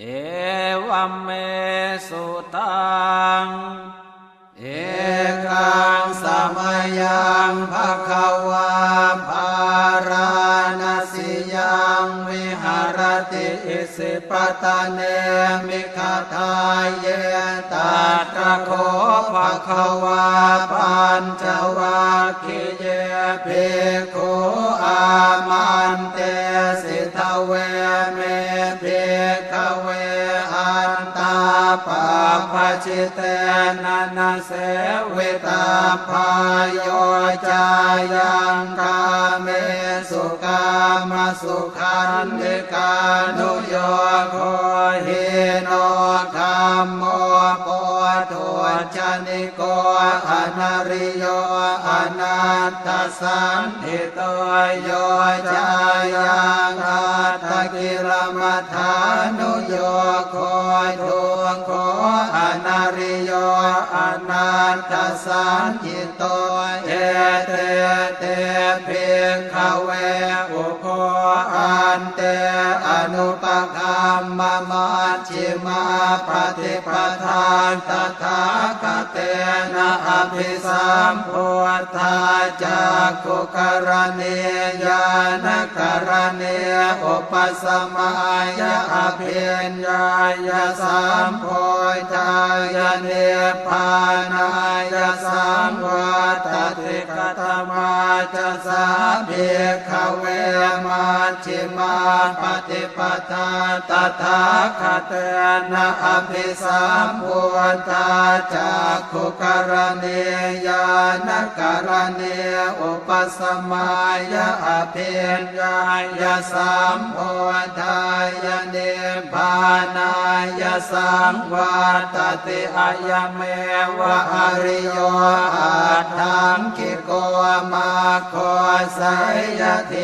เอวัมเมสุตัง เอกังสมยังภะคะวาภาราณสิยังวิหารติอิสิปตะเนมิคาทายเยตัตระโคภะคะวาปัญจวัคคิเยภิกขุอามันเตสิทเวเมเวอัน ตาปชิเตนะนะเสวิตาพายโยจายังกาเมสุกามสุขันติกานุโยโคหิโนคัมโมโปทุชนิโกอนาริโยอนัตตสันติโตโยจายังอัตตกิลมัฐานุโยโคทุ ริโยอนันตสันติโตเอเตเตภิกขเวอุโคอันเต นุปคัมมะมัชชิมาปฏิปทานตถาคเตนะอภิสัมพุทธาจักขุกรณียานกรณีอุปสมัยอภิญญายสัมโพธายเนปานายสัมวัตติกตมาจะสาภิกขเวมัชชิมาปฏิปปทาตถาคเตนะอภิสัมพุทธาจักขุกรณียานกรณีอุปสมัยอภิญญายสัมโพธายเนปานายสังวัตติอายเมวะอริโยอาทังคิโกมาโคสยยเท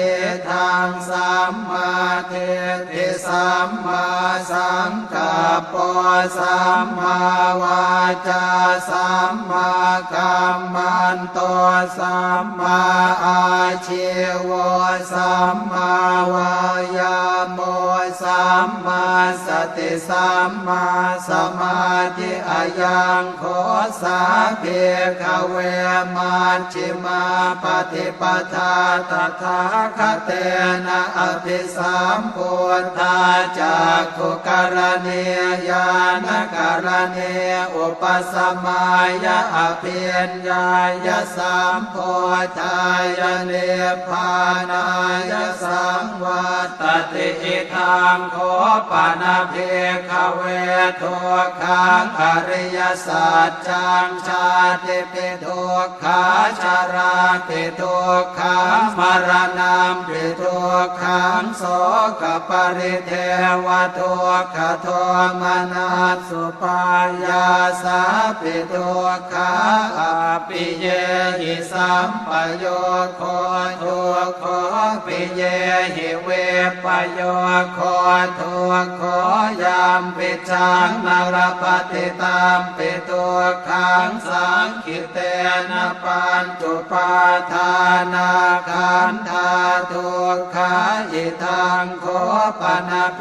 ทางสัมมาเทติสัมมาสังกัปปสัมมาวาจาสัมมากัมมันโตสัมมาอาชีวสัมมาวายาโมสั มมาสติสัมมาสมาธิอายังโคสาเพขเวมันชิมาปฏิปทาตถาคเตนะอภิสัมพุทธาจักขุกรณียานกรณีอุปสมัยอภิญญายสัมโพธายเนพานายสังวัตติอิทังโคปนาเพขเวทุกขังอริยสัจจังชาติปิทุกขาชาราปิทุกขามรณามปิทุกขังโสกปริเทวทุกขโทมนัสสุปายาสาปิทุกขาปิเยหิสัมปโยโคทุกขปิเยหิเวปโยโคทุกขอยามปิจังนารปฏิตามปิทุกขังสังคิเตนะปัญจุปาทานาคันธา ทุกขาอิทังโคปนาเพ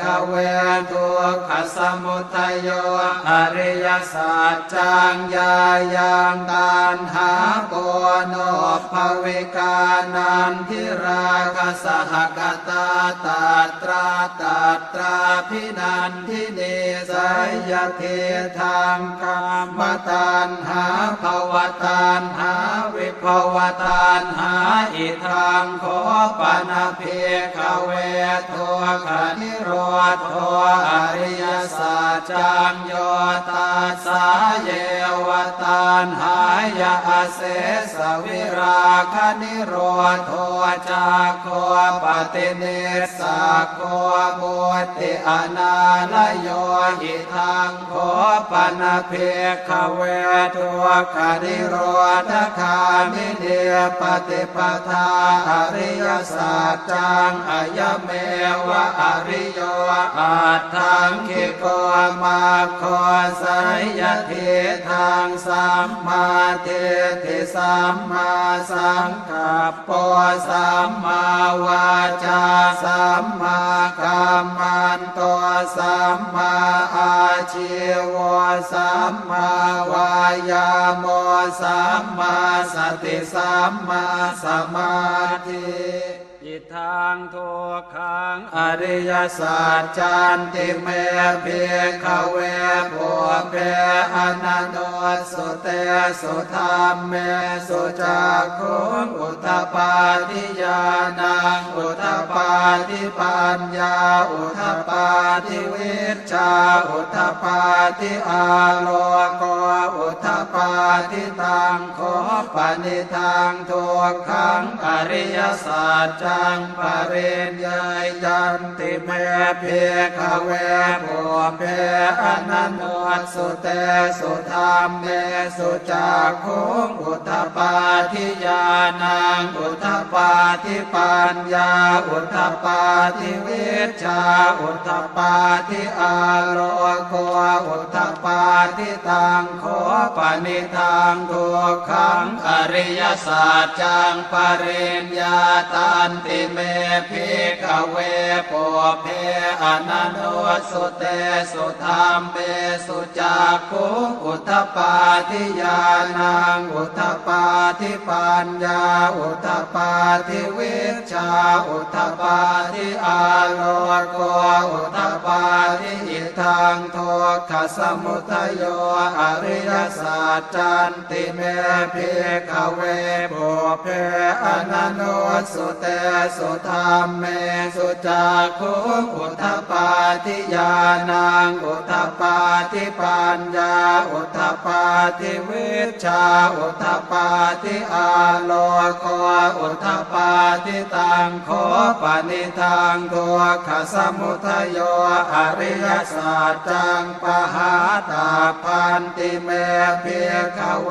ขเวทุกขสมุทยโยอริยสัจจังยายังตันหาโกโนภวิกานันทิราคสหกตาตาตราตาตราพินันทิเนสยยเททางกามตันหาภวตันหาวิภวตันหาอิทังโคปนาเพขเวทัวขนิโรธโทอริยสัจจังโยตัสสาเยวตันหายาเสสวิราคนิโรธโทจากโคปฏิเนสโคบุติอนาลโยหิทังโคปนาเพขเวทัวขนิโรธคามิเนปฏิปทาอริริยสัจจังอายเมวะอริโยอาทังคิโกมาโคสัยยะเททางสัมมาเทติสัมมาสังกัปปสัมมาวาจาสัมมากัมมันโตสัมมาอาชีวสัมมาวายาโม สัมมาสติสัมมาสมาธิอิตทังทุกขังอริยสัจจันติเมเพียขเวปุเพอนันโนสุเตสุธรรมเมสุจักขุงอุทปาทิยานังอุทปาทิปัญญาอุทปาทิวิชชาอุทปา ทิอาโลโกอุทปาทิตังโคปนิทางทุกขังอริยสัจจังปริญญายันติเมเพขเวปุเพอนันโนสุเตสุธรรมเมสุจักขุงอุทปาทิยานังอุทปาทิปัญญาอุทปาทิวิชชาอุทปาทิอาโลโกอุทปาทิตังโคปนิทางทุกขังอริยสัจจังปริญญาตันติเมพิกเวปุเพอนันโนสุเตสุธรรมเมสุจักขุอุทปาทิยานังอุทปาทิปัญญาอุทปาทิวิชาอุทปาทิอาโลโกอุทปาทิอิทังทุกขสมุทโยอริยสัจจันติเมพิกเวปุเพอนันโนสุเตสุธรรมเมสุจักขุอุทปาทิยานังอุทปาทิปัญญาอุทปาทิวิชาอุทปาทิอาโลโกอุทปาทิตังโคปนิทางทุกขสมุทโยอริยสัจจังปหาตาพันติเมเพียขเว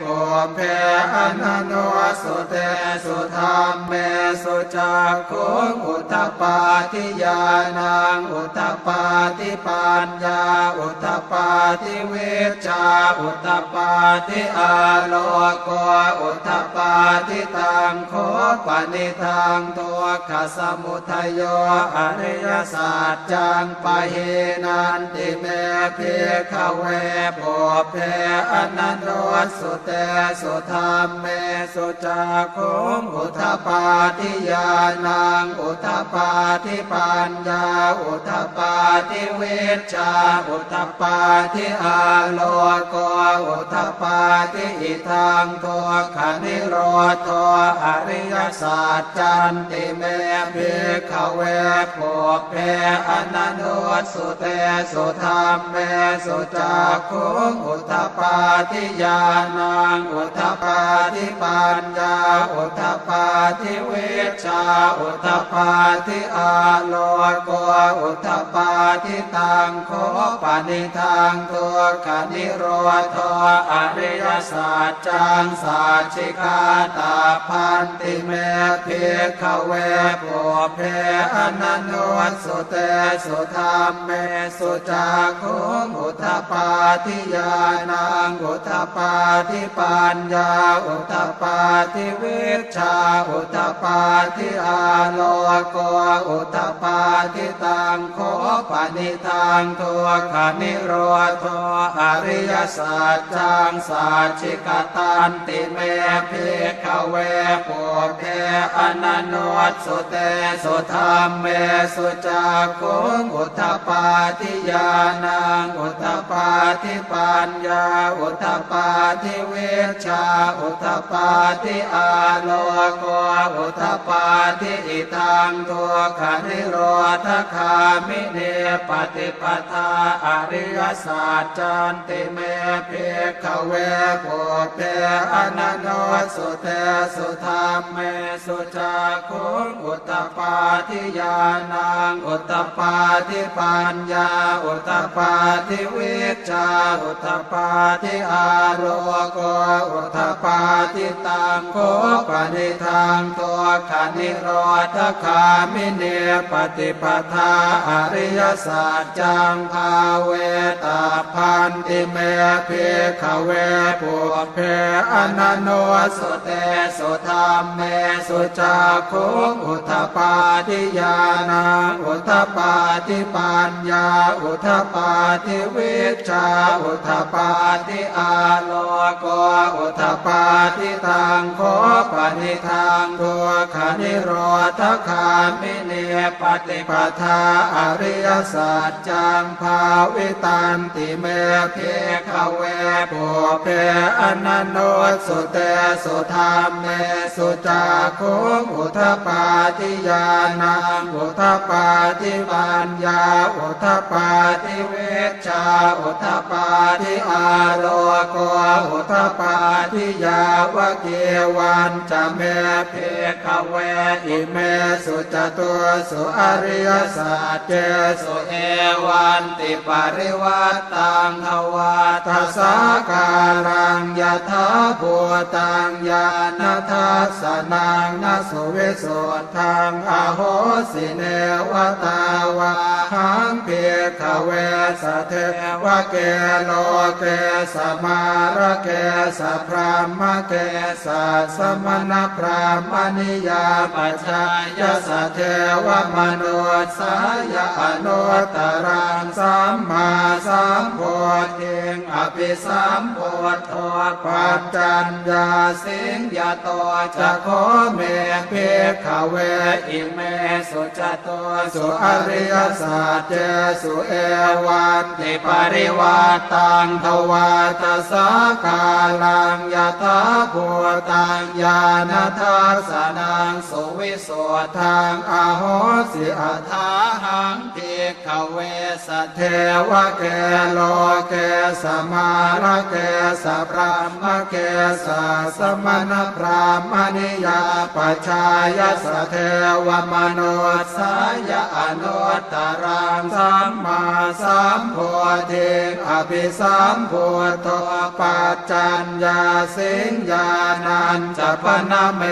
ปุเพอนันโนสุเตสุธรรมเมสุจักขุอุทปาทิยานังอุทปาทิปัญญาอุทปาทิเวชาอุทปาทิอาโลโกอุทปาทิตังโคปนิทางตัวขสมุทโยอริยสัจจังปะเฮนันติเมเพขเวปุเพอนันโนสุเตสุธรรมเมสุจักขุงอุทปาทิยานังอุทปาทิปัญญาอุทปาทิเวชาอุทปาทิอาโลโกอุทปาทิอิทังตัวขันิโรธอริยสัจจันติเมพิขเวปุเพอนันโนสุเตสุธรรมเมสุจักขุงอุทปาทิยานังอุทปาทิปัญญาอุทปาทิเวชาอุทปาทิอาโลโกอุทปาทิตังโคปนิทางตัวขานิโรธอริยสัจจังสัจจิกาตาพันติเมเพขเวปุเพอนันโนสุเตสุธรรมเมสุจักขุงอุทปาทิยานังอุทปาทิปัญญาอุทปาทิวิชาอุทปาทิอาโลโกอุทปาทิตังโคปนิทางทุกขานิโรธอริยสัจจังสัจจิกตันติเมเพขเวปุเพอนันโนสุเตสุธรรมเมสุจักขุงอุทปาทิยานังอุทปาทิปัญญาอุทปาทิเวชาอุทปาทิอาโลโกอุทปาทิอิทังทุกขนิโรธคามิเนปฏิปทาอริยสัจจันติเมเพขเวปุเพอนันโนสุเตสุธรรมเมสุจักขุงอุตปาทิยานังอุตปาทิปัญญาอุตตปาทิวิชาอุตปาทิอาโรโกอุตปาทิตังโคปนิทางตัวขานิโรธคามิเนปฏิปทาอริยสัจจังภาเวตาพันติเมเพขเวปุเพอนันโนสุเตสุธรรมเมสุจักขุอุทปาทิยานาอุทปาทิปัญญาอุทปาทวิชชาอุทปาทิอาโลโกอุทปาทิทางโคปนิทางทัวขานิโรธคามิเนปฏิปทาอริยสัจจังภาวิตันติเมเพขเวปุเพอนันโนสุเตสุธรรมเมสุจักขุอุทปาทิยานังอุทปาทิปัญญาอุทปาทิเวชชาอุทปาทิอาโลโกอุทปาทิยาวะเกวันจะเมเพขเวอิเมสุจตุสุอริยสัจเจสุเอวันติปริวัตตังทวาทัสสาการังยถาภูตังญาณทัสสนังนสุวิสุทังอโหสิเนวตาวาหังเพียขเวสเทวเกโลเกสมาระเกสพรามเกสสมณพรามณิยาปัจจายสเทวมนุสสายอนุตรังสัมมาสัมโพธิงอภิสัมโพธปัจจัญญาสิงยาโตจะขอเมเพขเวอิเมสุจโตสุอริยสัจเจสุเอวันติปริวัตตังทวาตสากาลังยถาภูตังญาณทัสนังสุวิสุทธังอโหสิอัฏฐาหังติขเวสเทวะเกโลเกสมาระเกสพรามเกสสมณพรามณิยาปชายสเทวมโนสายอนุตตรังสัมมาสัมโพธิอภิสัมโธปัจจัญญาสิงญานันจะปนเม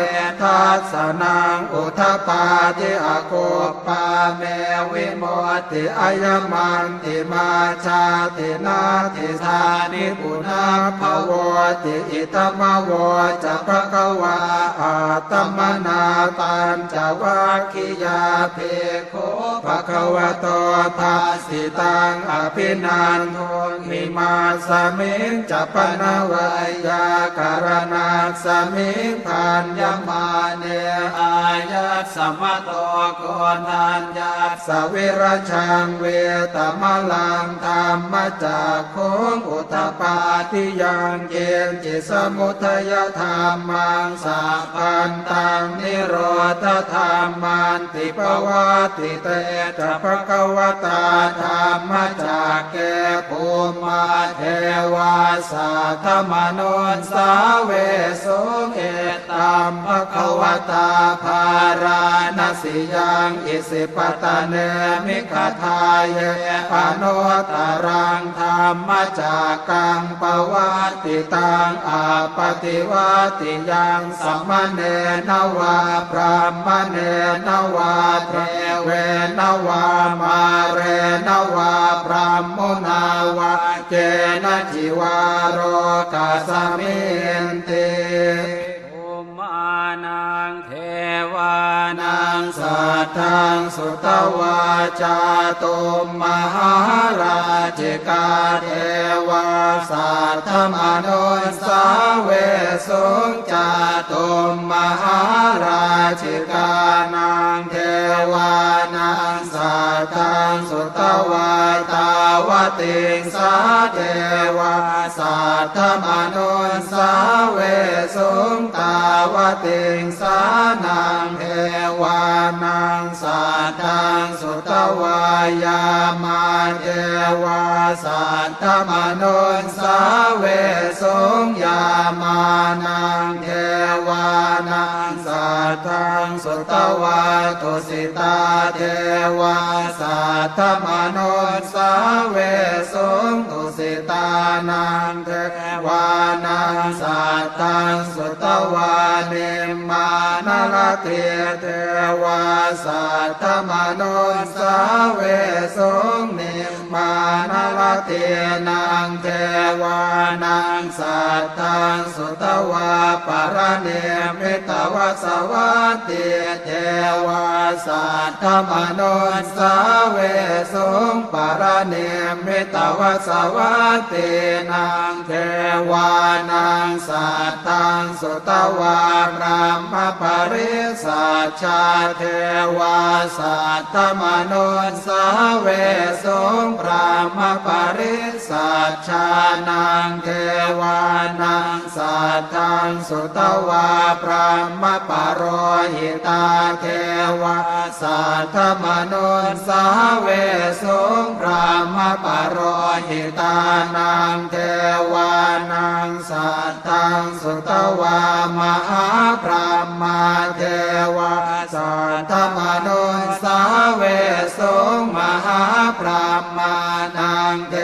ทัสนังอุทปาทิอโกปาเมวิโมติอายมันติมาชาตินาติธานิปุนาภวติอิตมวจะภะคะวาอาตมนาตันจะวาคิยาเพโคภะคะวะโตภาสิตังอภินันโทนิมาสมิงจะปนาวายาการนาสมิงพันยมาเนอายัสสมโตโกนัญญาสวิรชังเวตมลังธรรมจากโคงอุตปาทิยังเกณฑ์จิสมุทยธรรมังสาพันตังนิโรธธรรมันติปวัติเตจะภะคะวตาธรรมจากแก่ภูมาเทวาสาธมโนสาเวสุเอตัมภควตาภาราณสิยังอิสิปตะเนมิคทายเยอนุตตรังธรรมจากกังปวัติตังอาปฏิวัติยังสัมมเนนวาพรามเนนวาเทเวนวามาเรนวาพรามมุนาวาเจนะจิวาโรกาสมินติภูมานังเทวานันางสัทธังสุตวาจาตุมมหาราชิกาเทวาสัทธมนุสาเวสุงจาตุมมหาราชิกานางเทวานาง สัทธังสุตวาตาวติงสาเทวาสัทธมนุสาเวสุงตาวติงสานางเทวานังสัทธังสุตวายามาเทวาสัตตมนุนสาเวสงยามานังเทวานัง ทังสุตวาตุสิตาเทวาสัทธมนุนสาเวสงตุสิตานังเท วานังสัตตังสุตวานิมานรเทเทวาสัตตมนนสาเวสงนิมานรเทนังเทวานังสัตตังสุตวาปรเนมิตวสวัตติเทวาสัตตมนนสาเวสงปรเนมิตวสวัตตินางเทวานังสัตตังสุตวาพรหมปริสัชชาเทวาสัตตมนุนสาเวสงพรหมปริสัชชานังเทวานังสัตตังสุตวาพรหมปโรหิตาเทวาสัตตมนุนสาเวสงพรหมปโรหิตานังเทวานนังสัตตังสุตวามหาพรหมาเทวาสัตตมนุสาเวสงมหาพรหมานา งเท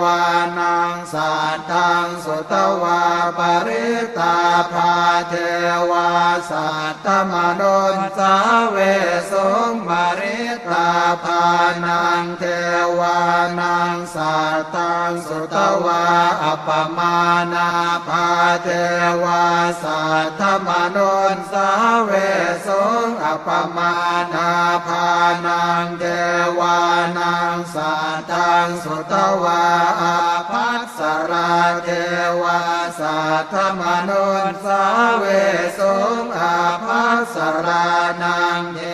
วานังสัตตังสุตวาปริตาภาเทวาสัตตมนุนสาเวสงมริตาภานังเทวานังสัตตังสุตวาอัปปมานาภาเทวาสัตตมนุนสาเวสงอั ปมานาภานังเทวานังสัตังสุตวาอาภัสสราเทวาสัตตมนุนสาเวสงอาภัสสรานังเทวาง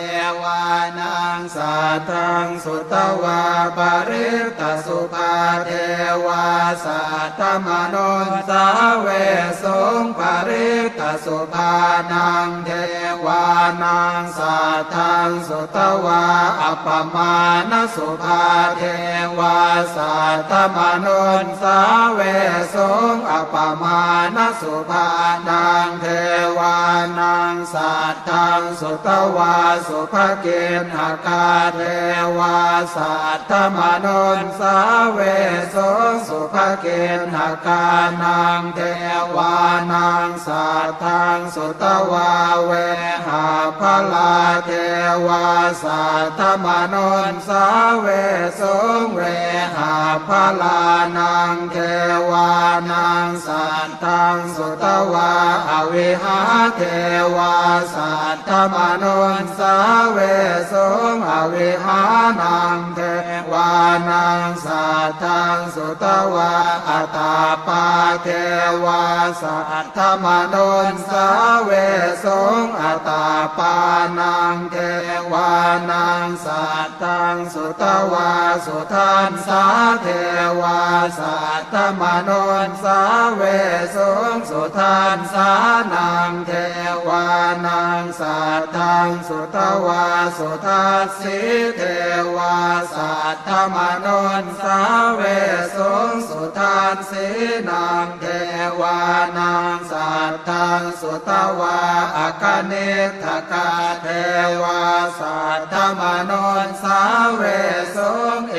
สัตตังสุตวาปริตสุภาเทวาสัตตมนนสาเวสงปริตสุภานังเทวานังสัตตังสุตวาอัปมาณสุภาเทวาสัตตมนนสาเวสงอัปมาณสุภานังเทวานังสัตตังสุตวาสุภเกณหกาเทวาสัตตมนุนสาเวสงสุภเกณหกานังเทวานังสัตตังสุตวาเวหาพลาเทวาสัตตมนุนสาเวสงเวหาพลานังเทวานังสัตตังสุตวาอวิหาเทวาสัตตมนุนสาเวสงอวิหานังเทวานังสัตตังสุตวาอัตาปาเทวาสัตตมนนสาเวสงอัตาปานังเทวานังสัตตังสุตวาสุทันสาเทวาสัตตมนนสาเวสงสุทันสานังเทวานังสัตตังสุตวาสุทัสสิเทวาสัตตมนนสาเวสงสุทันสีนางเทวานา สัตตังสุตวาอคเนทกาเทวาสัตตมนนสาเวสงเอ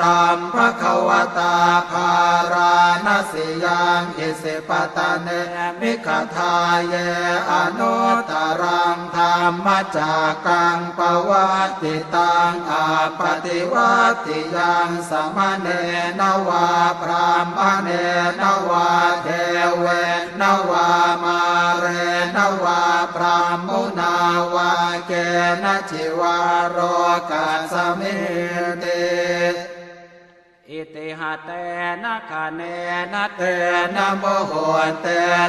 ตัมภควตาภาราณสิยังอิสิปตะเนมิขทาเยอนุตรังธรรมจากกังปวัตติตังอาปฏิวัติยังสมเนนวาพรามเนนวาเทเวนวามาเรนวาพรามมุนาวาเกนจิวาโรกัสมิเต อิติหะเตนะคะเนนะเตนะโมโหเต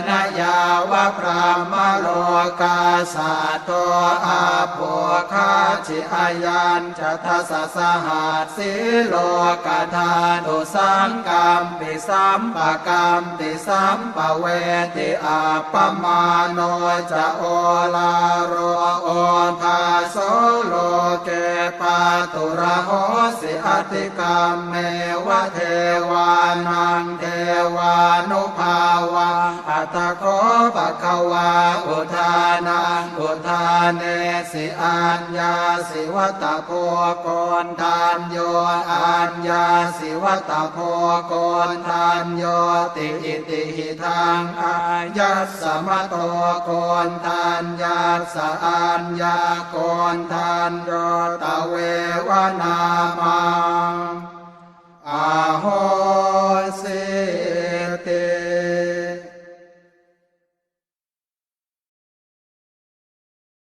นะยาวะพรามโลกาสาโตอาโภคาชิอายันจะทัสสะหัสสิโลกธานุสังกัมปิสัมปะกัมปิสัมปะเวติอาปมาโนจะโอลาโรโอภาโสโลเกปาตุระโหสิอติกรรมเมวะเทวานังเทวานุภาวังอัตโคปะคะวาอุทานังอุทานเนสิอัญญาสิวัตโพโกนทานโยอัญญาสิวัตโพโกนทานโยติอิติหิทังอายัสสมโตโกนทานยาสอัญญาโกนทานโยตเววนามังอา โห